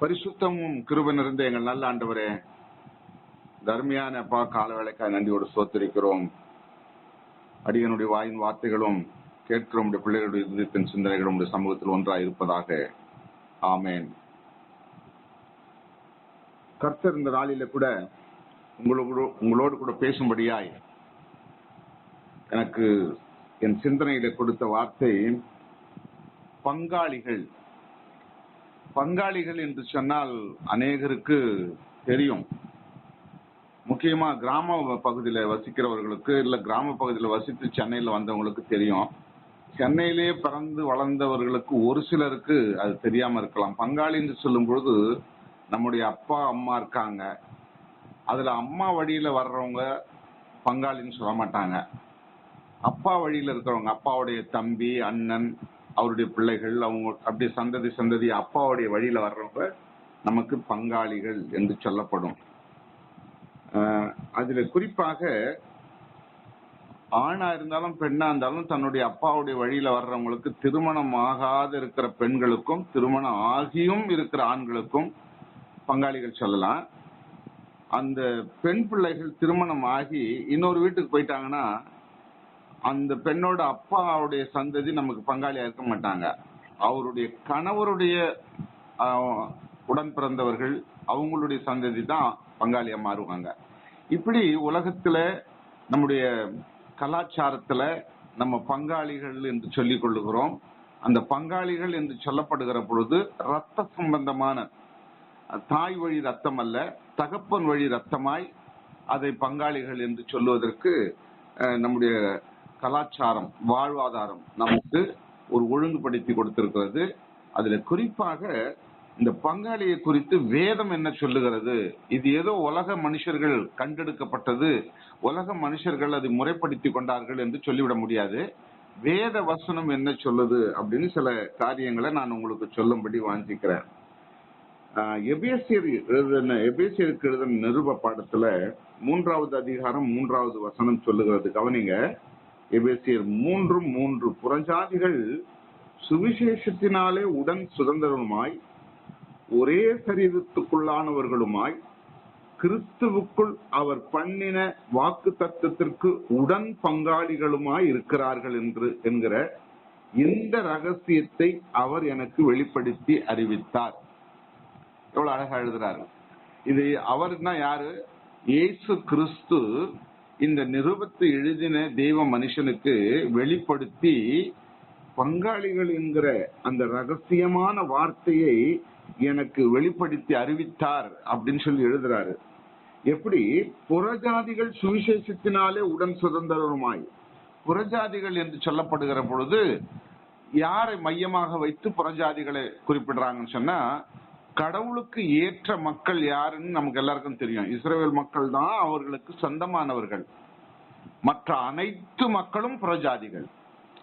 பரிசுத்தமும் கிருப நிறைந்த எங்கள் நல்ல ஆண்டவரே தர்மியான அப்பா கால நன்றியோடு சோத்தரிக்கிறோம் அடியனுடைய வாயின் வார்த்தைகளும் கேட்கிற உடைய பிள்ளைகளுடைய இதயத்தின் சிந்தனைகளும் உடைய சமூகத்தில் ஒன்றாக இருப்பதாக. ஆமேன். கர்த்தர் இந்த நாளில கூட உங்களோடு உங்களோடு கூட பேசும்படியாய் எனக்கு என் சிந்தனையில கொடுத்த வார்த்தை பங்காளிகள் பங்காளிகள் என்று சொன்னால் அநேகருக்கு தெரியும். முக்கியமா கிராம பகுதியில வசிக்கிறவர்களுக்கு இல்ல கிராம பகுதியில வசித்து சென்னையில வந்தவங்களுக்கு தெரியும். சென்னையிலேயே பிறந்து வளர்ந்தவர்களுக்கு ஒரு சிலருக்கு அது தெரியாம இருக்கலாம். பங்காளி என்று சொல்லும் பொழுது நம்முடைய அப்பா அம்மா இருக்காங்க. அதுல அம்மா வழியில வர்றவங்க பங்காளின்னு சொல்ல மாட்டாங்க. அப்பா வழியில இருக்கிறவங்க அப்பாவுடைய தம்பி அண்ணன் அவருடைய பிள்ளைகள் அவங்க அப்படி சந்ததி சந்ததி அப்பாவுடைய வழியில வர்றவங்க நமக்கு பங்காளிகள் என்று சொல்லப்படும். ஆஹ் அதுல குறிப்பாக ஆணா இருந்தாலும் பெண்ணா இருந்தாலும் தன்னுடைய அப்பாவுடைய வழியில வர்றவங்களுக்கு திருமணம் ஆகாத இருக்கிற பெண்களுக்கும் திருமணம் ஆகியும் இருக்கிற ஆண்களுக்கும் பங்காளிகள் சொல்லலாம். அந்த பெண் பிள்ளைகள் திருமணம் ஆகி இன்னொரு வீட்டுக்கு போயிட்டாங்கன்னா அந்த பெண்ணோட அப்பாவுடைய சந்ததி நமக்கு பங்காளியா இருக்க மாட்டாங்க. அவருடைய கணவருடைய உடன் பிறந்தவர்கள் அவங்களுடைய சந்ததி தான் பங்காளியா மாறுவாங்க. இப்படி உலகத்துல நம்முடைய கலாச்சாரத்துல நம்ம பங்காளிகள் என்று சொல்லிக் கொள்ளுகிறோம். அந்த பங்காளிகள் என்று சொல்லப்படுகிற பொழுது ரத்த சம்பந்தமான தாய் வழி ரத்தம் அல்ல தகப்பன் வழி ரத்தமாய் அதை பங்காளிகள் என்று சொல்லுவதற்கு நம்முடைய கலாச்சாரம் வாழ்வாதாரம் நமக்கு ஒரு ஒழுங்குபடுத்தி கொடுத்திருக்கிறது. அதுல குறிப்பாக இந்த பங்காளியை குறித்து வேதம் என்ன சொல்லுகிறது? இது ஏதோ உலக மனுஷர்கள் கண்டெடுக்கப்பட்டது. உலக மனுஷர்கள் அதை முறைப்படுத்தி கொண்டார்கள் என்று சொல்லிவிட முடியாது. வேத வசனம் என்ன சொல்லுது அப்படின்னு சில காரியங்களை நான் உங்களுக்கு சொல்லும்படி வாஞ்சிக்கிறேன். ஆஹ் எபேசியர் எழுதின எபேசியருக்கு எழுதின நிருப பாடத்துல மூன்றாவது அதிகாரம் மூன்றாவது வசனம் சொல்லுகிறது. கவனிங்க. எபேசியர் மூன்று மூன்று புறஞ்சாதிகள் சுவிசேஷத்தினாலே உடன் சுதந்திரமாய் ஒரே சரீரத்துக்குள்ளானவர்களுமாய் கிறிஸ்துவுக்குள் அவர் பண்ணின வாக்கு தத்துவத்திற்கு உடன் பங்காளிகளுமாய் இருக்கிறார்கள் என்று என்கிற இந்த ரகசியத்தை அவர் எனக்கு வெளிப்படுத்தி அறிவித்தார். எவ்வளவு அழகா எழுதுறாரு. இது அவர்னா யாரு? இயேசு கிறிஸ்து இந்த நிருபத்தை எழுதின தெய்வ மனுஷனுக்கு வெளிப்படுத்தி பங்காளிகள் என்கிற அந்த ரகசியமான வார்த்தையை எனக்கு வெளிப்படுத்தி அறிவித்தார் அப்படின்னு சொல்லி எழுதுறாரு. எப்படி? புறஜாதிகள் சுவிசேஷத்தினாலே உடன் சுதந்திரமாய் புறஜாதிகள் என்று சொல்லப்படுகிற பொழுது யாரை மையமாக வைத்து புறஜாதிகளை குறிப்பிடுறாங்கன்னு சொன்னா கடவுளுக்கு ஏற்ற மக்கள் யாருன்னு நமக்கு எல்லாருக்கும் தெரியும். இஸ்ரேல் மக்கள் தான் அவர்களுக்கு சொந்தமானவர்கள். மற்ற அனைத்து மக்களும் புறஜாதிகள்.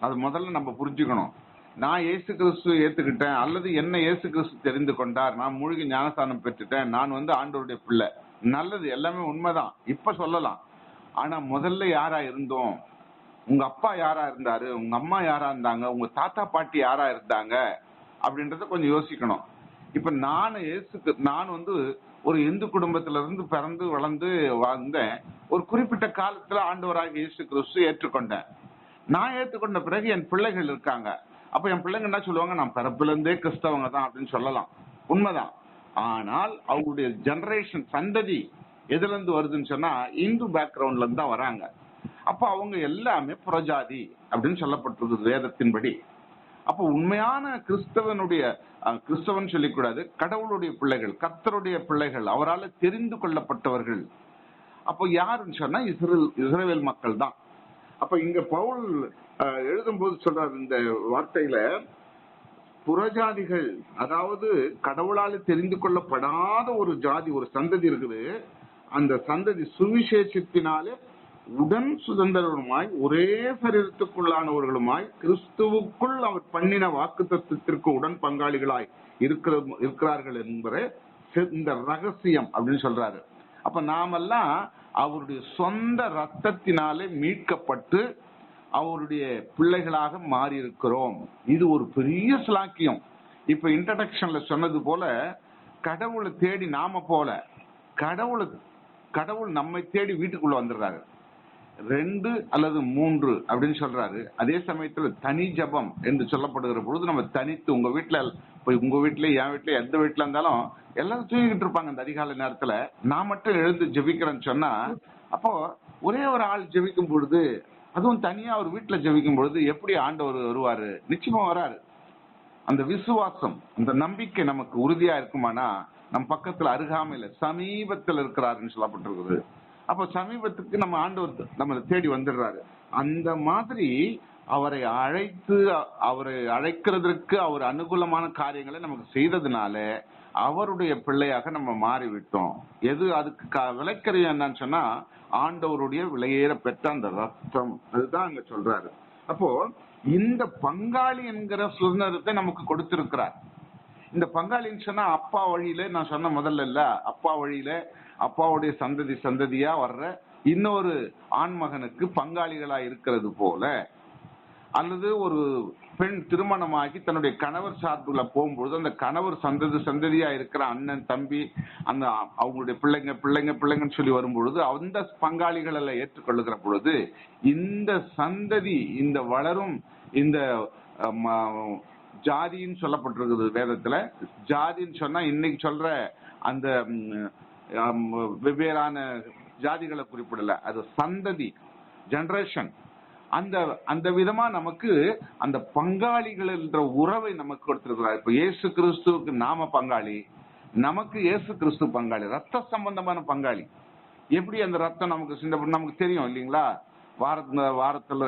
அது முதல்ல நம்ம புரிஞ்சுக்கணும். நான் இயேசு கிறிஸ்து ஏத்துக்கிட்டேன் அல்லது என்ன இயேசு கிறிஸ்து தெரிந்து கொண்டார் நான் மூழ்கி ஞானஸ்தானம் பெற்றுட்டேன் நான் வந்து ஆண்டோருடைய பிள்ளை. நல்லது எல்லாமே உண்மைதான். இப்ப சொல்லலாம். ஆனா முதல்ல யாரா இருந்தோம்? உங்க அப்பா யாரா இருந்தாரு? உங்க அம்மா யாரா இருந்தாங்க? உங்க தாத்தா பாட்டி யாரா இருந்தாங்க? அப்படின்றத கொஞ்சம் யோசிக்கணும். இப்ப நான் இயேசுக்கு நான் வந்து ஒரு இந்து குடும்பத்துல இருந்து பிறந்து வளர்ந்து வந்தேன் ஒரு குறிப்பிட்ட காலத்துல ஆண்டவராக இயேசு கிறிஸ்து ஏற்றுக்கொண்டேன். நான் ஏற்றுக்கொண்ட பிறகு என் பிள்ளைகள் இருக்காங்க. அப்ப என் பிள்ளைங்க என்ன சொல்லுவாங்க? நான் பிறப்புல இருந்தே கிறிஸ்தவங்க தான் அப்படின்னு சொல்லலாம். உண்மைதான். ஆனால் அவங்களுடைய ஜெனரேஷன் சந்ததி எதுல இருந்து வருதுன்னு சொன்னா இந்து பேக்ரவுண்ட்ல இருந்து தான் வராங்க. அப்ப அவங்க எல்லாமே புறஜாதி அப்படின்னு சொல்லப்பட்டிருக்கு வேதத்தின்படி. அப்ப உண்மையான கிறிஸ்தவனுடைய கிறிஸ்தவன் சொல்லிக்கூடாது கடவுளுடைய பிள்ளைகள் கத்தருடைய பிள்ளைகள் அவரால் தெரிந்து கொள்ளப்பட்டவர்கள். அப்போ யாருன்னு சொன்னா இஸ்ரேல் இஸ்ரேல் மக்கள் தான். அப்ப இங்க பவுல் அஹ், எழுதும்போது சொல்றாரு இந்த வார்த்தையில புறஜாதிகள் அதாவது கடவுளால தெரிந்து கொள்ளப்படாத ஒரு ஜாதி ஒரு சந்ததி இருக்குது. அந்த சந்ததி சுவிசேஷத்தினாலே உடன் சுதந்திரருமாய் ஒரே சரீரத்துக்குள்ளானவர்களுமாய் கிறிஸ்துவுக்குள் அவர் பண்ணின வாக்கு தத்துவத்திற்கு உடன் பங்காளிகளாய் இருக்கிற இருக்கிறார்கள் என்கிற இந்த ரகசியம் அப்படின்னு சொல்றாரு. அப்ப நாமெல்லாம் அவருடைய சொந்த ரத்தத்தினாலே மீட்கப்பட்டு அவருடைய பிள்ளைகளாக மாறி இருக்கிறோம் இது ஒரு பெரிய சிலாக்கியம். இப்ப இன்ட்ரடக்ஷன்ல சொன்னது போல கடவுளை தேடி நாம போல கடவுளை கடவுள் நம்மை தேடி வீட்டுக்குள்ள வந்துடுறாரு. ரெண்டு அல்லது மூன்று அப்படின்னு சொல்றாரு. அதே சமயத்துல தனி ஜபம் என்று சொல்லப்படுகிற பொழுது நம்ம தனித்து உங்க வீட்டுல போய் உங்க வீட்டுல என் வீட்ல எந்த வீட்டுல இருந்தாலும் எல்லாரும் தூங்கிட்டு இருப்பாங்க அந்த அதிகாலை நேரத்துல. நான் மட்டும் எழுந்து ஜெபிக்கிறேன்னு சொன்னா அப்போ ஒரே ஒரு ஆள் ஜெபிக்கும் பொழுது அதுவும் தனியா ஒரு வீட்டுல ஜெபிக்கும் பொழுது எப்படி ஆண்டவர் வருவாரு? நிச்சயமா வராரு. அந்த விசுவாசம் அந்த நம்பிக்கை நமக்கு உறுதியா இருக்குமானா நம் பக்கத்துல அருகாமையில சமீபத்தில் இருக்கிறாருன்னு சொல்லப்பட்டிருக்குது. அப்ப சமீபத்துக்கு நம்ம ஆண்டவர் நம்மளை தேடி வந்துடுறாரு. அந்த மாதிரி அவரை அழைத்து அவரை அழைக்கிறதற்கு அவர் அனுகூலமான காரியங்களை நமக்கு செய்ததுனால அவருடைய பிள்ளையாக நம்ம மாறிவிட்டோம். எது அதுக்கு க- விளக்கறியம் என்னன்னு சொன்னா ஆண்டவருடைய விலையேற பெற்ற அந்த ரத்தம். அதுதான் அங்க சொல்றாரு. அப்போ இந்த பங்காளி என்கிற சுதந்திரத்தை நமக்கு கொடுத்திருக்கிறார். இந்த பங்காளின்னு சொன்னா அப்பா வழியில நான் சொன்ன முதல்ல இல்ல அப்பா வழியில அப்பாவுடைய சந்ததி சந்ததியா வர்ற இன்னொரு ஆண்மகனுக்கு பங்காளிகளா இருக்கிறது போல அல்லது ஒரு பெண் திருமணமாகி தன்னுடைய கணவர் சார்புல போகும்பொழுது அந்த கணவர் சந்ததி சந்ததியா இருக்கிற அண்ணன் தம்பி அந்த அவங்களுடைய பிள்ளைங்க பிள்ளைங்க பிள்ளைங்கன்னு சொல்லி வரும்பொழுது அந்த பங்காளிகள் எல்லாம் ஏற்றுக்கொள்ளுகிற பொழுது இந்த சந்ததி இந்த வளரும் இந்த ம- ஜாதின்னு சொல்லப்பட்டிருக்குது வேதத்துல. ஜாதின்னு சொன்னா இன்னைக்கு சொல்ற அந்த வெவ்வேறான ஜாதிகளை குறிப்பிடல. அது சந்ததி ஜெனரேஷன் அந்த அந்த விதமா நமக்கு அந்த பங்காளிகள் என்ற உறவை நமக்கு கொடுத்திருக்கிறார். இப்ப இயேசு கிறிஸ்துவுக்கு நாம பங்காளி நமக்கு இயேசு கிறிஸ்து பங்காளி ரத்த சம்பந்தமான பங்காளி. எப்படி அந்த ரத்தம் நமக்கு சிந்த நமக்கு தெரியும் இல்லைங்களா? வாரத்துல வாரத்துல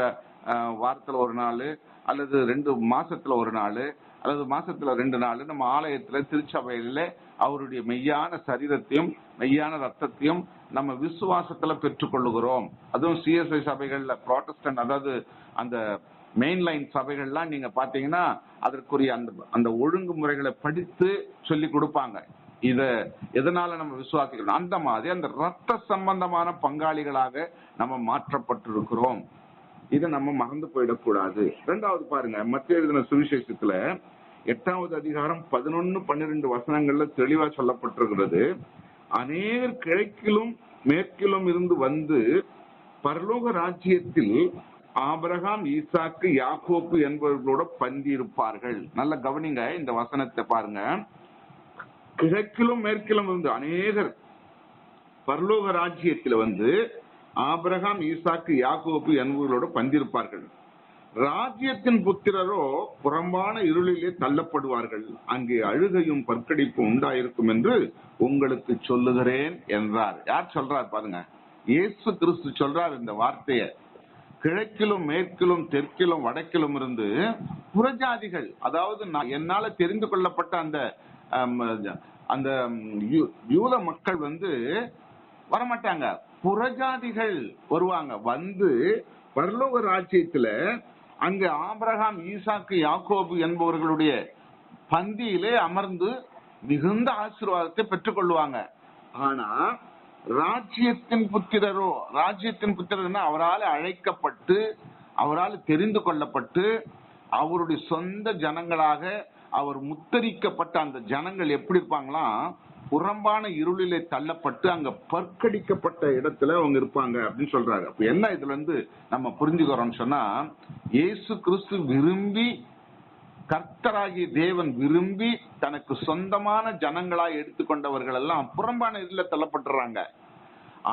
வாரத்துல ஒரு நாள் அல்லது ரெண்டு மாசத்துல ஒரு நாள் அல்லது மாசத்துல ரெண்டு நாள் நம்ம ஆலயத்துல திருச்சபையில அவருடைய மெய்யான சரீரத்தையும் மெய்யான ரத்தத்தையும் நம்ம விசுவாசத்துல பெற்றுக்கொள்ளுகிறோம் அதுவும் சிஎஸ்ஐ சபைகள்ல ப்ராட்டஸ்டன்ட் அதாவது அந்த மெயின் லைன் சபைகள்லாம் நீங்க பாத்தீங்கன்னா அதற்குரிய அந்த அந்த ஒழுங்குமுறைகளை படித்து சொல்லி கொடுப்பாங்க. இத எதனால நம்ம விசுவாசிக்கிறோம்? அந்த மாதிரி அந்த ரத்த சம்பந்தமான பங்காளிகளாக நம்ம மாற்றப்பட்டிருக்கிறோம். இதை நம்ம மறந்து போயிடக்கூடாது. ரெண்டாவது பாருங்க மத்திய எழுதின சுவிசேஷத்துல எட்டாவது அதிகாரம் பதினொன்னு பன்னிரெண்டு வசனங்கள்ல தெளிவா சொல்லப்பட்டிருக்கிறது. அநேகர் கிழக்கிலும் மேற்கிலும் இருந்து வந்து பரலோக ராஜ்யத்தில் ஆபரகாம் ஈசாக்கு யாக்கோப்பு என்பவர்களோட பந்தி இருப்பார்கள் நல்ல கவனிங்க இந்த வசனத்தை பாருங்க. கிழக்கிலும் மேற்கிலும் இருந்து அநேகர் பரலோக ராஜ்யத்துல வந்து ஆபிரகாம் ஈசாக்கு யாக்கோப்பு என்பவர்களோட பந்திருப்பார்கள். ராஜ்யத்தின் புத்திரரோ புறம்பான இருளிலே தள்ளப்படுவார்கள். அங்கே அழுகையும் பற்கடிப்பும் உண்டாயிருக்கும் என்று உங்களுக்கு சொல்லுகிறேன் என்றார். யார் சொல்றார் பாருங்க. இயேசு கிறிஸ்து சொல்றார் இந்த வார்த்தைய. கிழக்கிலும் மேற்கிலும் தெற்கிலும் வடக்கிலும் இருந்து புறஜாதிகள் அதாவது நான் என்னால தெரிந்து கொள்ளப்பட்ட அந்த அந்த யூத மக்கள் வந்து வரமாட்டாங்க. புறஜாதிகள் வருவாங்க. வந்து பரலோக ராஜ்யத்துல அங்க ஆபிரகாம் ஈசாக்கு யாக்கோபு என்பவர்களுடைய பந்தியிலே அமர்ந்து மிகுந்த ஆசீர்வாதத்தை பெற்றுக்கொள்வாங்க ஆனா ராஜ்யத்தின் புத்திரரோ ராஜ்யத்தின் புத்திரர்னா அவரால் அழைக்கப்பட்டு அவரால் தெரிந்து கொள்ளப்பட்டு அவருடைய சொந்த ஜனங்களாக அவர் முத்தரிக்கப்பட்ட அந்த ஜனங்கள் எப்படி இருப்பாங்களாம்? புறம்பான இருளிலே தள்ளப்பட்டு அங்க பற்கடிக்கப்பட்ட இடத்துல அவங்க இருப்பாங்க அப்படின்னு சொல்றாங்க அப்ப என்ன இதுல இருந்து நம்ம புரிஞ்சுக்கிறோம்னு சொன்னா இயேசு கிறிஸ்து விரும்பி கர்த்தராகிய தேவன் விரும்பி தனக்கு சொந்தமான ஜனங்களாய் எடுத்துக்கொண்டவர்கள் எல்லாம் புறம்பான இதுல தள்ளப்பட்டுறாங்க.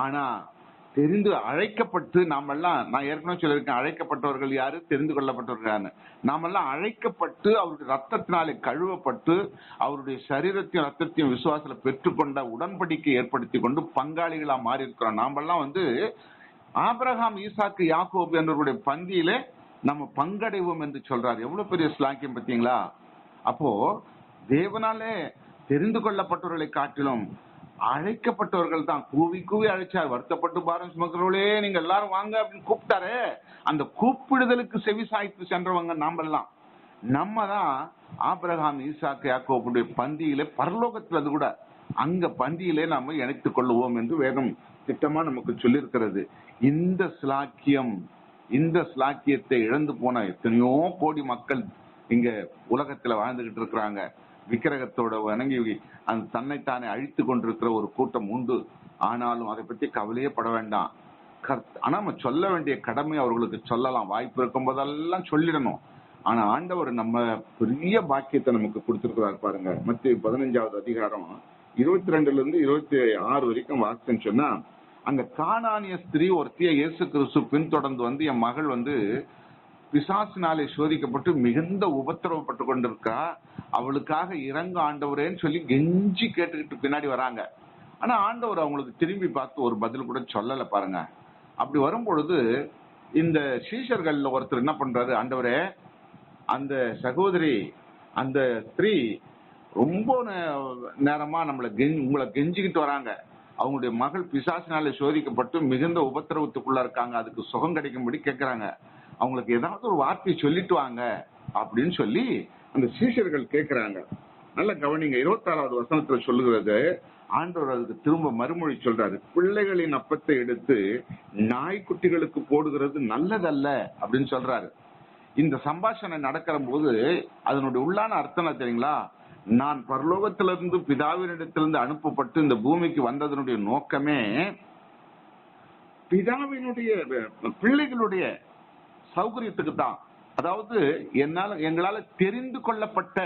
ஆனா தெரிந்து அழைக்கப்பட்டு நாமெல்லாம் நான் ஏற்கனவே சொல்லியிருக்கேன் அழைக்கப்பட்டவர்கள் யாரு? தெரிந்து கொள்ளப்பட்டவர்கள் யாரு நாமெல்லாம் அழைக்கப்பட்டு அவருடைய ரத்தத்தினாலே கழுவப்பட்டு அவருடைய சரீரத்தையும் ரத்தத்தையும் விசுவாசத்துல பெற்றுக்கொண்ட உடன்படிக்கை ஏற்படுத்தி கொண்டு பங்காளிகளா மாறி இருக்கிறோம் நாமெல்லாம் வந்து ஆபிரகாம் ஈசாக்கு யாக்கோபு என்பவருடைய பந்தியிலே நம்ம பங்கடைவோம் என்று சொல்றாரு. எவ்வளவு பெரிய ஸ்லாக்கியம் பார்த்தீங்களா? அப்போ தேவனாலே தெரிந்து கொள்ளப்பட்டவர்களை காட்டிலும் அழைக்கப்பட்டவர்கள் தான். கூவி கூவி அழைச்சார். வருத்தப்பட்டு பாரம் சுமக்கிறவர்களே நீங்க எல்லாரும் வாங்க அப்படின்னு கூப்பிட்டாரு. அந்த கூப்பிடுதலுக்கு செவி சாய்த்து சென்றவங்க நாமெல்லாம். நம்ம தான் ஆபிரகாம் ஈசாக்கு யாக்கோபுடைய பந்தியிலே பரலோகத்துல அது கூட அங்க பந்தியிலே நாம இணைத்துக் கொள்ளுவோம் என்று வேதம் திட்டமா நமக்கு சொல்லியிருக்கிறது. இந்த ஸ்லாக்கியம் இந்த ஸ்லாக்கியத்தை இழந்து போன எத்தனையோ கோடி மக்கள் இங்க உலகத்துல வாழ்ந்துகிட்டு இருக்கிறாங்க. விக்கிரகத்தோட வணங்கி அந்த தன்னைத்தானே அழித்து கொண்டிருக்கிற ஒரு கூட்டம் உண்டு. ஆனாலும் அதை பத்தி கவலையே பட வேண்டாம். ஆனா நம்ம சொல்ல வேண்டிய கடமை அவர்களுக்கு சொல்லலாம். வாய்ப்பு இருக்கும் போதெல்லாம் சொல்லிடணும். ஆனா ஆண்டவர் நம்ம பெரிய பாக்கியத்தை நமக்கு கொடுத்திருக்கிறார் பாருங்க. மத்திய பதினஞ்சாவது அதிகாரம் இருபத்தி ரெண்டுல இருந்து இருபத்தி ஆறு வரைக்கும் வாக்குன்னு சொன்னா அங்க காணானிய ஸ்திரீ ஒருத்திய இயேசு கிறிஸ்து பின்தொடர்ந்து வந்து என் மகள் வந்து பிசாசினாலே சோதிக்கப்பட்டு மிகுந்த உபத்திரவப்பட்டு கொண்டிருக்கா? அவளுக்காக இறங்க ஆண்டவரேன்னு சொல்லி கெஞ்சி கேட்டுக்கிட்டு பின்னாடி வராங்க. ஆனா ஆண்டவர் அவங்களுக்கு திரும்பி பார்த்து ஒரு பதில் கூட சொல்லல பாருங்க. அப்படி வரும் பொழுது இந்த சீஷர்கள்ல ஒருத்தர் என்ன பண்றாரு? ஆண்டவரே அந்த சகோதரி அந்த ஸ்திரீ ரொம்ப நேரமா நம்மள கெஞ்- உங்களை கெஞ்சிக்கிட்டு வராங்க. அவங்களுடைய மகள் பிசாசினால சோதிக்கப்பட்டு மிகுந்த உபத்திரவத்துக்குள்ள இருக்காங்க. அதுக்கு சுகம் கிடைக்கும்படி கேக்குறாங்க. அவங்களுக்கு ஏதாவது ஒரு வார்த்தை சொல்லிட்டு வாங்க அப்படின்னு சொல்லி அந்த சீஷர்கள் கேக்குறாங்க. நல்ல கவனிங்க இருபத்தாறாவது வசனத்துல சொல்லுகிறது ஆண்டவர் அதுக்கு திரும்ப மறுமொழி சொல்றாரு. பிள்ளைகளின் அப்பத்தை எடுத்து நாய்க்குட்டிகளுக்கு போடுகிறது நல்லதல்ல அப்படின்னு சொல்றாரு. இந்த சம்பாஷணை நடக்கிற போது அதனுடைய உள்ளான அர்த்தம் தெரியுங்களா? நான் பரலோகத்திலிருந்து பிதாவினிடத்திலிருந்து அனுப்பப்பட்டு இந்த பூமிக்கு வந்ததனுடைய நோக்கமே பிதாவினுடைய பிள்ளைகளுடைய சௌகரியத்துக்கு தான் அதாவது என்னால எங்களால தெரிந்து கொள்ளப்பட்ட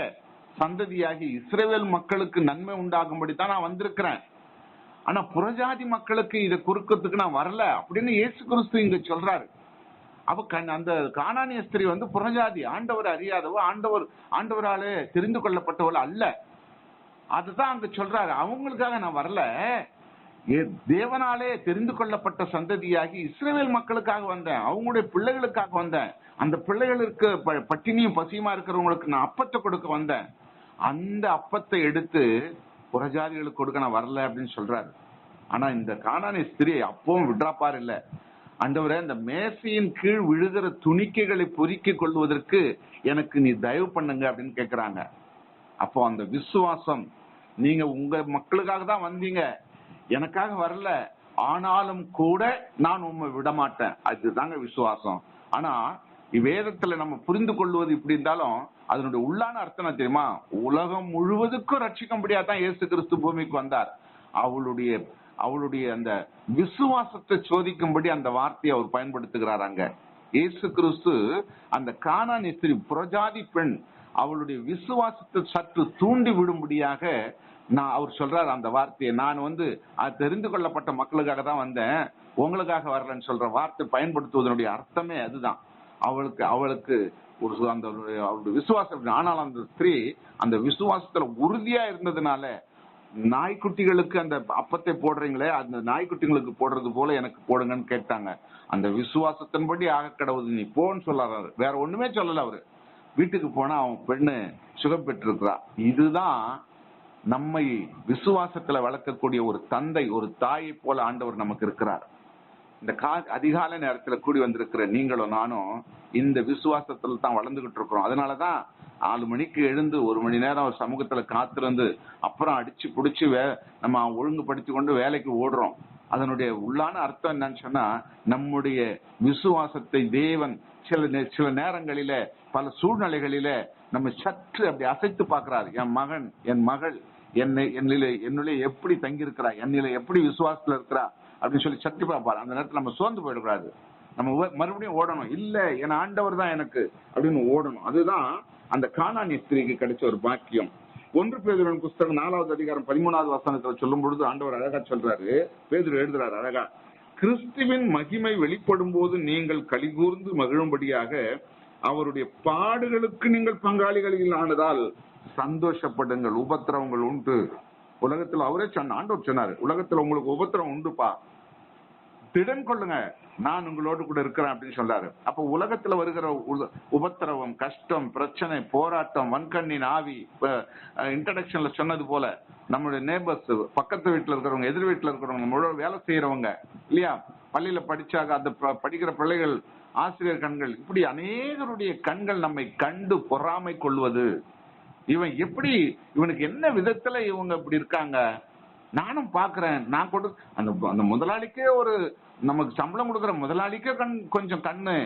சந்ததியாகி இஸ்ரேல் மக்களுக்கு நன்மை உண்டாகும்படி தான் நான் வந்திருக்கிறேன். ஆனா புறஜாதி மக்களுக்கு இதை குறுக்கிறதுக்கு நான் வரல அப்படின்னு இயேசு கிறிஸ்து இங்க சொல்றாரு. அவ கண் அந்த காணானிய ஸ்திரீ வந்து புறஜாதி ஆண்டவர் அறியாதவ ஆண்டவர் ஆண்டவராலே தெரிந்து கொள்ளப்பட்டவள் அல்ல. அதுதான் அங்க சொல்றாரு. அவங்களுக்காக நான் வரல. தேவனாலே தெரிந்து கொள்ளப்பட்ட சந்ததியாகி இஸ்ரேல் மக்களுக்காக வந்தேன் அவங்களுடைய பிள்ளைகளுக்காக வந்தேன். அந்த பிள்ளைகளுக்கு ப- பட்டினியும் பசியுமா இருக்கிறவங்களுக்கு நான் அப்பத்தை கொடுக்க வந்தேன். அந்த அப்பத்தை எடுத்து புறஜாதிகளுக்கு கொடுக்க நான் வரல அப்படின்னு சொல்றாரு. ஆனா இந்த காணானி ஸ்திரியை அப்பவும் விட்ராப்பார் இல்ல. ஆண்டவரே இந்த மேசையின் கீழ் விழுகிற துணிக்கைகளை பொறுக்கிக் கொள்வதற்கு எனக்கு நீ தயவு பண்ணுங்க அப்படின்னு கேக்குறாங்க. அப்போ அந்த விசுவாசம் நீங்க உங்க மக்களுக்காக தான் வந்தீங்க. எனக்காக வரல. ஆனாலும் கூட நான் உண்மை விட மாட்டேன் அதுதாங்க விசுவாசம். ஆனா வேதத்துல நம்ம புரிந்து கொள்வது இப்படி இருந்தாலும் அதனுடைய உள்ளான அர்த்தம் தெரியுமா? உலகம் முழுவதுக்கும் ரட்சிக்கும்படியா தான் இயேசு கிறிஸ்து பூமிக்கு வந்தார். அவளுடைய அவளுடைய அந்த விசுவாசத்தை சோதிக்கும்படி அந்த வார்த்தையை அவர் பயன்படுத்துகிறார் அங்க. இயேசு கிறிஸ்து அந்த காணா ஸ்திரீ புரஜாதி பெண் அவளுடைய விசுவாசத்தை சற்று தூண்டி விடும்படியாக நான் அவர் சொல்றாரு அந்த வார்த்தையை. நான் வந்து அது தெரிந்து கொள்ளப்பட்ட மக்களுக்காக தான் வந்தேன். உங்களுக்காக வரலன்னு சொல்ற வார்த்தை பயன்படுத்துவதனுடைய அர்த்தமே அதுதான். அவளுக்கு அவளுக்கு ஒரு அந்த அவருடைய விசுவாசம் ஆனால் அந்த ஸ்திரீ அந்த விசுவாசத்துல உறுதியா இருந்ததுனால நாய்க்குட்டிகளுக்கு அந்த அப்பத்தை போடுறீங்களே அந்த நாய்க்குட்டிகளுக்கு போடுறது போல எனக்கு போடுங்கன்னு கேட்டாங்க. அந்த விசுவாசத்தின்படி ஆக கடவுள் நீ போன்னு சொல்லாரு வேற ஒண்ணுமே சொல்லல அவரு. வீட்டுக்கு போனா அவன் பெண்ணு சுகம் பெற்றிருக்கிறா. இதுதான் நம்மை விசுவாசத்துல வளர்க்கக்கூடிய ஒரு தந்தை ஒரு தாயை போல ஆண்டவர் நமக்கு இருக்கிறார். இந்த கா அதிகாலை நேரத்துல கூடி வந்திருக்கிற நீங்களும் நானும் இந்த விசுவாசத்துல தான் வளர்ந்துகிட்டு இருக்கிறோம். அதனாலதான் நாலு மணிக்கு எழுந்து ஒரு மணி நேரம் ஒரு சமூகத்துல காத்திருந்து அப்புறம் அடிச்சு பிடிச்சி வே நம்ம ஒழுங்குபடுத்தி கொண்டு வேலைக்கு ஓடுறோம். அதனுடைய உள்ளான அர்த்தம் என்னன்னு சொன்னா நம்முடைய விசுவாசத்தை தேவன் சில சில நேரங்களில பல சூழ்நிலைகளில நம்ம சற்று அப்படி அசைத்து பார்க்கிறார் என் மகன் என் மகள் என்னை என்னில என்னுடைய எப்படி தங்கி இருக்கிறா என்னில எப்படி விசுவாசத்துல இருக்கிறா? அப்படின்னு சொல்லி சற்று பார்ப்பார். அந்த நேரத்துல நம்ம சோர்ந்து போயிடக்கூடாது. நம்ம மறுபடியும் ஓடணும். இல்ல என் ஆண்டவர் தான் எனக்கு அப்படின்னு ஓடணும். அதுதான் அந்த காணாணி ஸ்திரீக்கு கிடைச்ச ஒரு பாக்கியம். ஒன்று பேதுரன் புஸ்தகம் நாலாவது அதிகாரம் பதிமூணாவது வசனத்துல சொல்லும் பொழுது ஆண்டவர் அழகா சொல்றாரு. பேதுரு எழுதுறாரு அழகா கிறிஸ்துவின் மகிமை வெளிப்படும் போது நீங்கள் கலிகூர்ந்து மகிழும்படியாக அவருடைய பாடுகளுக்கு நீங்கள் பங்காளிகளில் ஆனதால் சந்தோஷப்படுங்கள் உபத்திரவங்கள் உண்டு. உலகத்துல அவரே சொன்ன ஆண்டவர் சொன்னாரு உலகத்துல உங்களுக்கு உபத்திரம் உண்டுப்பா. திடன் கொள்ளுங்க நான் உங்களோடு கூட இருக்கிறேன் அப்படின்னு சொல்றாரு அப்ப உலகத்துல வருகிற உபத்திரவம் கஷ்டம் பிரச்சனை போராட்டம் வன்கண்ணின் ஆவி இன்ட்ரடக்ஷன்ல சொன்னது போல நம்மளுடைய நேபர்ஸ் பக்கத்து வீட்டுல இருக்கிறவங்க எதிர் வீட்டுல இருக்கிறவங்க முழு வேலை செய்யறவங்க இல்லையா? பள்ளியில படிச்சாக அந்த ப- படிக்கிற பிள்ளைகள் ஆசிரியர் கண்கள் இப்படி அநேகருடைய கண்கள் நம்மை கண்டு பொறாமை கொள்வது. இவன் எப்படி இவனுக்கு என்ன விதத்துல இவங்க இப்படி இருக்காங்க? நானும் பாக்குறேன் நான் கொடு அந்த அந்த முதலாளிக்கே ஒரு நமக்கு சம்பளம் கொடுக்குற முதலாளிக்கே கண் கொஞ்சம் கண்ணு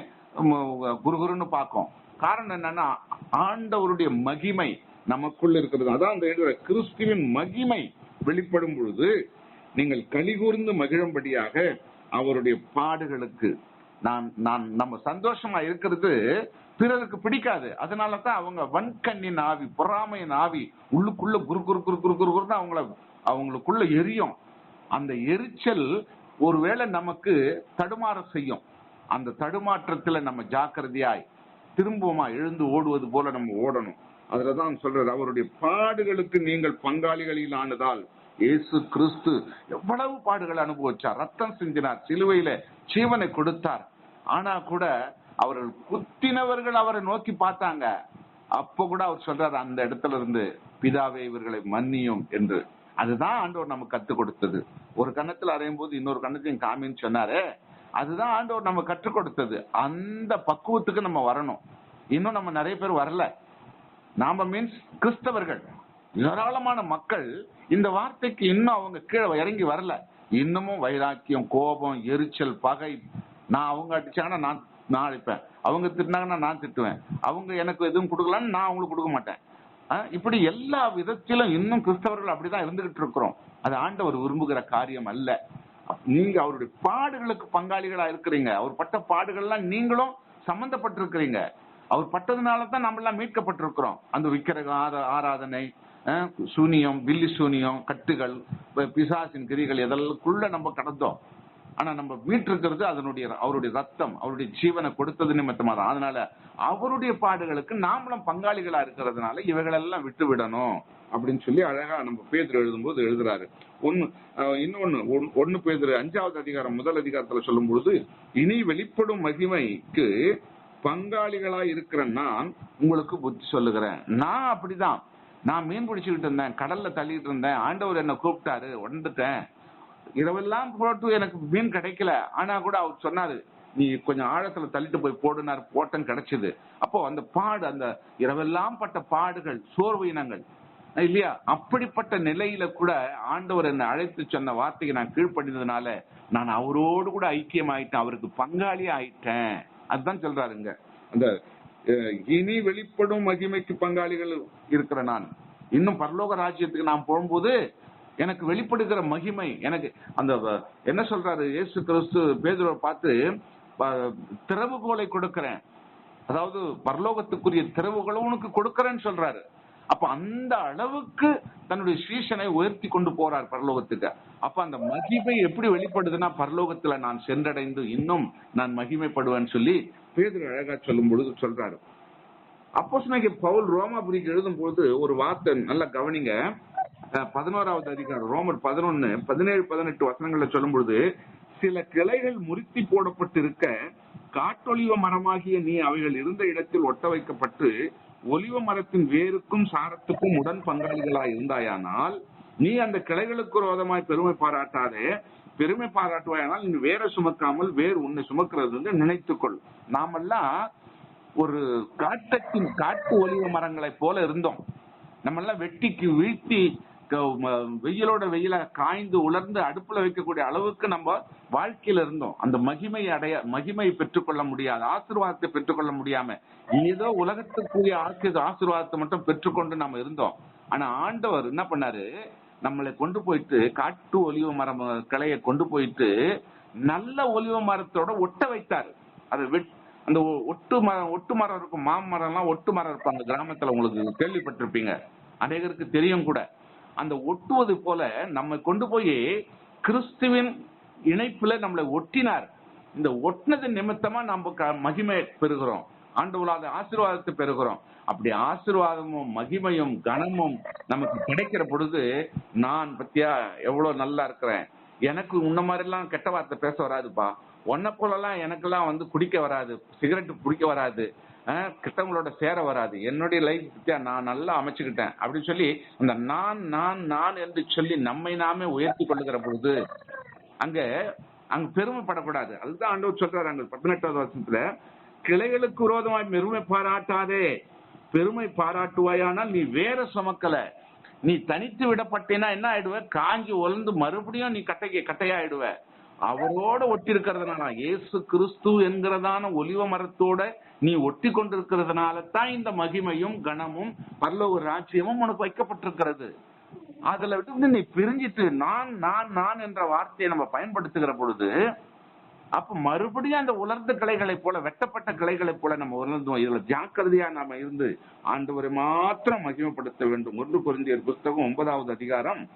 குருகுருன்னு பார்க்கும். காரணம் என்னன்னா ஆண்டவருடைய மகிமை நமக்குள்ள இருக்கிறது. அதான் அந்த எழுதுற கிறிஸ்துவின் மகிமை வெளிப்படும் பொழுது நீங்கள் கலிகூர்ந்து மகிழும்படியாக அவருடைய பாடுகளுக்கு நான் நான் நம்ம சந்தோஷமா இருக்கிறது பிறருக்கு பிடிக்காது. அதனால தான் அவங்க வன்கண்ணின் ஆவி பொறாமையின் ஆவி உள்ளுக்குள்ள குரு குரு குரு குரு குரு குருன்னு அவங்கள அவங்களுக்குள்ள எரியும். அந்த எரிச்சல் ஒருவேளை நமக்கு தடுமாற செய்யும். அந்த தடுமாற்றத்துல நம்ம ஜாக்கிரதையாய் திரும்பமா எழுந்து ஓடுவது போல நம்ம ஓடணும். அதுலதான் சொல்றாரு அவருடைய பாடுகளுக்கு நீங்கள் பங்காளிகளில் ஆனதால் இயேசு கிறிஸ்து எவ்வளவு பாடுகள் அனுபவிச்சார். ரத்தம் சிந்தினார். சிலுவையில ஜீவனை கொடுத்தார். ஆனா கூட அவர்கள் குத்தினவர்கள் அவரை நோக்கி பார்த்தாங்க. அப்ப கூட அவர் சொல்றாரு அந்த இடத்துல இருந்து பிதாவே இவர்களை மன்னியும் என்று. அதுதான் ஆண்டவர் நமக்கு கத்து கொடுத்தது. ஒரு கணத்துல அறையும் போது இன்னொரு கணத்தையும் காமின்னு சொன்னாரு. அதுதான் ஆண்டவர் நம்ம கற்றுக் கொடுத்தது. அந்த பக்குவத்துக்கு நம்ம வரணும். இன்னும் நம்ம நிறைய பேர் வரல. நாம மீன்ஸ் கிறிஸ்தவர்கள். ஏராளமான மக்கள் இந்த வார்த்தைக்கு இன்னும் அவங்க கீழே இறங்கி வரல. இன்னமும் வைராக்கியம் கோபம் எரிச்சல் பகை. நான் அவங்க அடிச்சாங்கன்னா நான் நான் அடிப்பேன். அவங்க திட்டினாங்கன்னா நான் திட்டுவேன். அவங்க எனக்கு எதுவும் கொடுக்கலன்னு நான் அவங்களுக்கு கொடுக்க மாட்டேன். இப்படி எல்லா விதத்திலும் இன்னும் கிறிஸ்தவர்கள் அப்படிதான் இருந்துகிட்டு இருக்கிறோம். அது ஆண்டவர் விரும்புகிற காரியம் அல்ல. நீங்க அவருடைய பாடுகளுக்கு பங்காளிகளா இருக்கிறீங்க. அவர் பட்ட பாடுகள்லாம் நீங்களும் சம்பந்தப்பட்டிருக்கிறீங்க. அவர் பட்டதுனால தான் நம்ம எல்லாம் மீட்கப்பட்டிருக்கிறோம். அந்த விக்கிரக ஆரா- ஆராதனை சூனியம் வில்லி சூனியம் கட்டுகள் பிசாசின் கிரிகள் இதெல்லாம்குள்ள நம்ம கடந்தோம். ஆனா நம்ம மீட்டிருக்கிறது அதனுடைய அவருடைய ரத்தம் அவருடைய ஜீவனை கொடுத்தது நிமித்தமா தான். அதனால அவருடைய பாடுகளுக்கு நாமளும் பங்காளிகளா இருக்கிறதுனால இவைகளெல்லாம் விட்டு விடணும் அப்படின்னு சொல்லி அழகா நம்ம பேதர் எழுதும்போது எழுதுறாரு. ஒன்னு அஹ், இன்னொன்னு ஒன் ஒன்னு பேதர் அஞ்சாவது அதிகாரம் முதல் அதிகாரத்துல சொல்லும் பொழுது இனி வெளிப்படும் மகிமைக்கு பங்காளிகளா இருக்கிற நான் உங்களுக்கு புத்தி சொல்லுகிறேன். நான் அப்படிதான். நான் மீன் பிடிச்சிக்கிட்டு இருந்தேன் கடல்ல தள்ளிட்டு இருந்தேன் ஆண்டவர் என்னை கூப்பிட்டாரு வந்துட்டேன். இரவெல்லாம் போட்டு எனக்கு மீன் கிடைக்கல. ஆனா கூட அவர் சொன்னாரு நீ கொஞ்சம் ஆழத்துல தள்ளிட்டு போய் போடுனார் போட்டம் கிடைச்சது. அப்போ அந்த பாடு அந்த இரவெல்லாம் பட்ட பாடுகள் சோர்வு இனங்கள் இல்லையா? அப்படிப்பட்ட நிலையில கூட ஆண்டவர் என்னை அழைத்து சொன்ன வார்த்தையை நான் கீழ்ப்படினதுனால நான் அவரோடு கூட ஐக்கியம் ஆயிட்டேன் அவருக்கு பங்காளி ஆயிட்டேன் அதுதான் சொல்றாருங்க. அந்த இனி வெளிப்படும் மகிமைக்கு பங்காளிகள் இருக்கிற நான். இன்னும் பரலோக ராஜ்யத்துக்கு நான் போகும்போது எனக்கு வெளிப்படுகிற மகிமை எனக்கு அந்த என்ன சொல்றாரு? இயேசு கிறிஸ்து பேதுரை பார்த்து திறவுகோலை கொடுக்கிறேன். அதாவது பரலோகத்துக்குரிய திறவுகளும் உனக்கு கொடுக்கறேன்னு சொல்றாரு. அப்ப அந்த அளவுக்கு தன்னுடைய சீசனை உயர்த்தி கொண்டு போறார் பரலோகத்துக்கு. அப்ப அந்த மகிமை எப்படி வெளிப்படுதுன்னா பரலோகத்துல நான் சென்றடைந்து இன்னும் நான் மகிமைப்படுவேன்னு சொல்லி பேதர் அழகா சொல்லும் பொழுது சொல்றாரு. அப்போ பவுல் ரோமாபுரிக்கு எழுதும் பொழுது ஒரு வார்த்தை நல்லா கவனிங்க. பதினோராவது அதிகாரம் ரோமர் பதினொன்னு பதினேழு பதினெட்டு வசனங்களை சொல்லும் பொழுது சில கிளைகள் முறித்தி போடப்பட்டிருக்க காட்டொலிவ மரமாகிய நீ அவைகள் இருந்த இடத்தில் ஒட்ட வைக்கப்பட்டு ஒலிவ மரத்தின் வேருக்கும் சாரத்துக்கும் உடன் பங்காளிகளாய் இருந்தாயானால் நீ அந்த கிளைகளுக்கு ரோதமாய் பெருமை பாராட்டாதே. பெருமை பாராட்டுவாயானால் நீ வேற சுமக்காமல் வேறு உன்னை சுமக்கிறது வந்து நினைத்துக்கொள் நாமெல்லாம் ஒரு காட்டத்தின் காட்டு ஒலிவ மரங்களை போல இருந்தோம். நம்மெல்லாம் வெட்டிக்கு வீழ்த்தி வெயிலோட வெயில காய்ந்து உலர்ந்து அடுப்புல வைக்கக்கூடிய அளவுக்கு நம்ம வாழ்க்கையில இருந்தோம். அந்த மகிமை அடைய மகிமை பெற்றுக்கொள்ள முடியாது ஆசீர்வாதத்தை பெற்றுக்கொள்ள முடியாம. ஏதோ உலகத்துக்குரிய ஆசீர் ஆசீர்வாதத்தை மட்டும் பெற்றுக்கொண்டு நம்ம இருந்தோம். ஆனா ஆண்டவர் என்ன பண்ணாரு? நம்மளை கொண்டு போயிட்டு காட்டு ஒலிவ மரம் கிளையை கொண்டு போயிட்டு நல்ல ஒலிவ மரத்தோட ஒட்ட வைத்தாரு. அதை வெட் அந்த ஒ- ஒட்டு மரம் ஒட்டு மரம் இருக்கும் மாமரம் எல்லாம் ஒட்டு மரம் இருப்பாங்க கிராமத்துல உங்களுக்கு கேள்விப்பட்டிருப்பீங்க. அநேகருக்கு தெரியும் கூட. அந்த ஒட்டுவது போல நம்ம கொண்டு போய் கிறிஸ்துவின் இணைப்புல நம்மளை ஒட்டினார். இந்த ஒட்டினது நிமித்தமா நம்ம க- மகிமை பெறுகிறோம். ஆண்டவராத ஆசீர்வாதத்தை பெறுகிறோம். அப்படி ஆசீர்வாதமும் மகிமையும் கனமும் நமக்கு கிடைக்கிற பொழுது நான் பத்தியா எவ்வளவு நல்லா இருக்கிறேன். எனக்கு உன்ன மாதிரி எல்லாம் கெட்ட வார்த்தை பேச வராதுப்பா. உன்னை போலலாம் எனக்கெல்லாம் வந்து குடிக்க வராது. சிகரெட் பிடிக்க வராது. கிட்டவங்களோட சேர வராது. என்னுடைய லைஃப் பத்தியா நான் நல்லா அமைச்சுக்கிட்டேன். அப்படின்னு சொல்லி அந்த நான் நான் நான் என்று சொல்லி நம்மை நாமே உயர்த்தி கொள்ளுகிற பொழுது அங்க அங்க பெருமைப்படக்கூடாது. அதுதான் ஆண்டவர் சொல்றாரு அங்க பதினெட்டாவது வருஷத்துல கிளைகளுக்கு விரோதமாய் பெருமை பாராட்டாதே. பெருமை பாராட்டுவாயானால் நீ வேற சுமக்கல. நீ தனித்து விடப்பட்டேன்னா என்ன ஆயிடுவ? காஞ்சி ஒலந்து மறுபடியும் நீ கட்டைக்கு கட்டையாயிடுவ. அவரோட ஒட்டி இருக்கிறதுனால இயேசு கிறிஸ்து என்கிறதான ஒலிவ மரத்தோட நீ ஒட்டி கொண்டிருக்கிறதுனால தான் இந்த மகிமையும் கனமும் பல்லவ ராஜ்யமும் உனக்கு வைக்கப்பட்டிருக்கிறது. அதுல விட்டு நீ பிரிஞ்சிட்டு நான் நான் நான் என்ற வார்த்தையை நம்ம பயன்படுத்துகிற பொழுது அப்ப மறுபடியும் அந்த உலர்ந்த கிளைகளைப் போல வெட்டப்பட்ட கிளைகளைப் போல நம்ம உணர்ந்தோம். இதுல ஜாக்கிரதையா நாம இருந்து ஆண்டவரை மாத்திரம் மகிமைப்படுத்த வேண்டும். ஒன்று குருந்தியர் புஸ்தகம் ஒன்பதாவது அதிகாரம்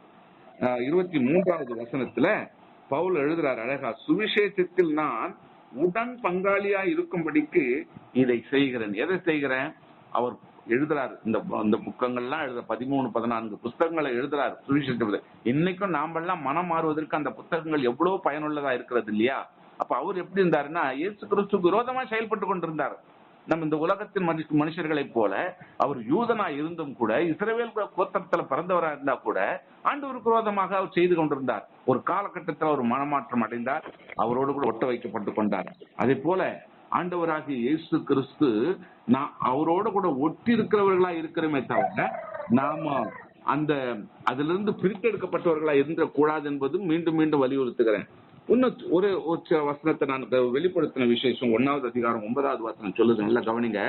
இருபத்தி மூன்றாவது வசனத்துல பவுல் எழுதுறார் அழகா சுவிசேஷத்தில் நான் உடன் பங்காளியா இருக்கும்படிக்கு இதை செய்கிறேன். எதை செய்கிறேன்? அவர் எழுதுறாரு இந்த இந்த புக்கங்கள்லாம் எழுத பதிமூணு பதினான்கு புஸ்தகங்களை எழுதுறாரு சுவிசேஷத்தை இன்னைக்கும் நாமெல்லாம் மனம் மாறுவதற்கு அந்த புத்தகங்கள் எவ்வளவு பயனுள்ளதா இருக்கிறது இல்லையா? அப்ப அவர் எப்படி இருந்தாருன்னா இயேசு கிறிஸ்துக்கு விரோதமா செயல்பட்டு கொண்டிருந்தார். நம்ம இந்த உலகத்தின் மனுஷ மனுஷர்களைப் போல அவர் யூதனா இருந்தும் கூட இஸ்ரவேல் கோத்திரத்துல பிறந்தவரா இருந்தா கூட ஆண்டவருக்கு விரோதமாக அவர் செய்து கொண்டிருந்தார். ஒரு காலகட்டத்தில் அவர் மனமாற்றம் அடைந்தார் அவரோடு கூட ஒட்ட வைக்கப்பட்டு கொண்டார். அதே போல ஆண்டவராகிய இயேசு கிறிஸ்து நான் அவரோட கூட ஒட்டி இருக்கிறவர்களா இருக்கிறோமே தவிர நாம அந்த அதிலிருந்து பிரித்தெடுக்கப்பட்டவர்களா இருந்த கூடாது என்பதும் மீண்டும் மீண்டும் வலியுறுத்துகிறேன். இன்னும் ஒரு ஒரு வசனத்தை நான் வெளிப்படுத்தின விசேஷம் ஒன்னாவது அதிகாரம் ஒன்பதாவது வசனம் சொல்லுது நல்லா கவனிங்க.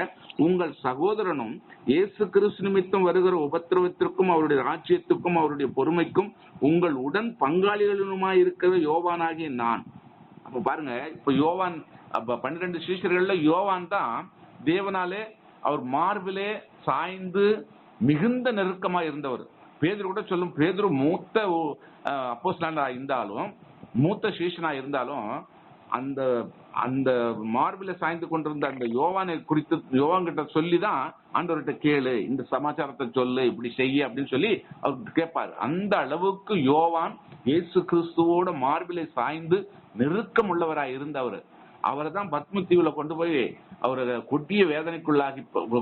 உங்கள் சகோதரனும் இயேசு கிறிஸ்து நிமித்தம் வருகிற உபத்திரவத்திற்கும் அவருடைய ராஜ்யத்துக்கும் அவருடைய பொறுமைக்கும் உங்கள் உடன் பங்காளிகளுமாய் இருக்கிற யோவானாகிய நான். அப்ப பாருங்க இப்ப யோவான் அப்ப பன்னிரண்டு சீஷர்கள்ல யோவான் தான் தேவனாலே அவர் மார்பிலே சாய்ந்து மிகுந்த நெருக்கமா இருந்தவர். பேதர் கூட சொல்லும் பேதர் மூத்த அப்போஸ்லாண்டா இருந்தாலும் மூத்த சீஷனா இருந்தாலும் அந்த அந்த மார்பில சாய்ந்து கொண்டிருந்த அந்த யோவானை குறித்து யோவான் கிட்ட சொல்லி தான் ஆண்டவர்கிட்ட கேளு இந்த சமாச்சாரத்தை சொல்லு இப்படி செய்ய அப்படின்னு சொல்லி அவர் கேட்பாரு. அந்த அளவுக்கு யோவான் இயேசு கிறிஸ்துவோட மார்பிலை சாய்ந்து நெருக்கம் உள்ளவராய் இருந்தவர். அவரை தான் பத்ம தீவுல கொண்டு போய் அவரை கொட்டிய வேதனைக்குள்ளாகி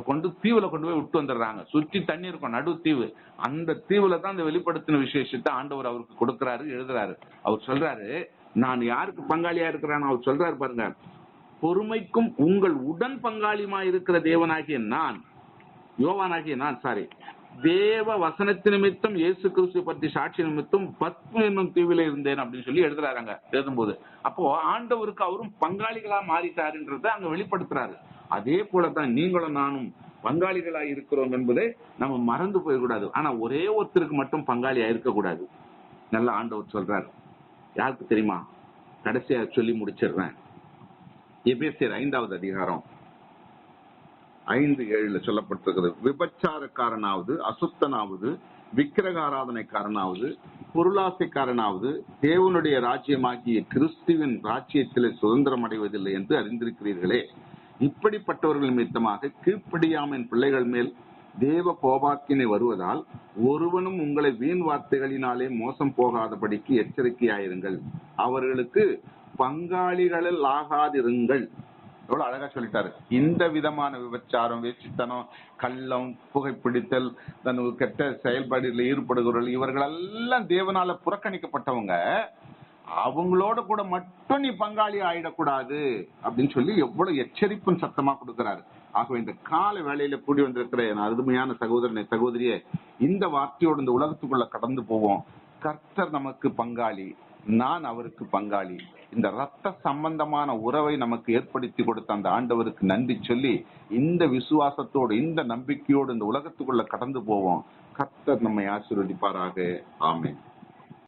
கொண்டு தீவுல கொண்டு போய் விட்டு வந்துடுறாங்க. சுற்றி தண்ணி இருக்கும் நடு தீவு. அந்த தீவுல தான் இந்த வெளிப்படுத்தின விசேஷத்தை ஆண்டவர் அவருக்கு கொடுக்கிறாரு எழுதுறாரு. அவர் சொல்றாரு நான் யாருக்கு பங்காளியா இருக்கிறான்னு அவர் சொல்றாரு பாருங்க. பொறுமைக்கும் உங்கள் உடன் பங்காளியுமா இருக்கிற தேவனாகிய நான் யோவானாகிய நான் சாரி தேவ வசனத்து நிமித்தம் இயேசு கிறிஸ்து பற்றி சாட்சி நிமித்தம் பத்ம என்னும் தீவில இருந்தேன் அப்படின்னு சொல்லி எழுதுறாங்க எழுதும்போது. அப்போ ஆண்டவருக்கு அவரும் பங்காளிகளா மாறிட்டாருன்றத அங்க வெளிப்படுத்துறாரு. அதே போலதான் நீங்களும் நானும் பங்காளிகளா இருக்கிறோம் என்பதை நம்ம மறந்து போயிடக்கூடாது. ஆனா ஒரே ஒருத்தருக்கு மட்டும் பங்காளியா இருக்கக்கூடாது. நல்ல ஆண்டவர் சொல்றாரு. யாருக்கு தெரியுமா? கடைசியா சொல்லி முடிச்சிடுறேன். எபேசியர் ஐந்தாவது அதிகாரம். ஐந்து ஏழுல சொல்லப்பட்டிருக்கிறது. விபச்சாரக்காரனாவது அசுத்தனாவது விக்கிரகாராதனைக்காரனாவது பொருளாசைக்காரனாவது தேவனுடைய ராஜ்யமாகிய கிறிஸ்துவின் ராஜ்யத்திலே சுதந்திரம் அடைவதில்லை என்று அறிந்திருக்கிறீர்களே. இப்படிப்பட்டவர்கள் நிமித்தமாக கீழ்ப்படியாமின் பிள்ளைகள் மேல் தேவ கோபாக்கினை வருவதால் ஒருவனும் உங்களை வீண் வார்த்தைகளினாலே மோசம் போகாதபடிக்கு எச்சரிக்கையாயிருங்கள். அவர்களுக்கு பங்காளிகளில் ஆகாதிருங்கள். எவ்வளவு அழகா சொல்லிட்டாரு. இந்த விதமான விபச்சாரம் வேசித்தனம் கள்ளம் புகைப்பிடித்தல் தன் கெட்ட செயல்பாடுகளில் ஈடுபடுகிறவர்கள் இவர்களெல்லாம் தேவனால புறக்கணிக்கப்பட்டவங்க அவங்களோட கூட மட்டும் நீ பங்காளி ஆயிடக்கூடாது அப்படின்னு சொல்லி எவ்வளவு எச்சரிப்பும் சத்தமா கொடுக்கிறாரு. ஆகவே இந்த கால வேலையில கூடி வந்திருக்கிற என் அருமையான சகோதரனை சகோதரியே இந்த வார்த்தையோட இந்த உலகத்துக்குள்ள கடந்து போவோம். கர்த்தர் நமக்கு பங்காளி. நான் அவருக்கு பங்காளி. இந்த ரத்த சம்பந்தமான உறவை நமக்கு ஏற்படுத்தி கொடுத்த அந்த ஆண்டவருக்கு நன்றி சொல்லி இந்த விசுவாசத்தோடு இந்த நம்பிக்கையோடு இந்த உலகத்துக்குள்ள கடந்து போவோம். கர்த்தர் நம்மை ஆசீர்வதிப்பாராக. ஆமேன்.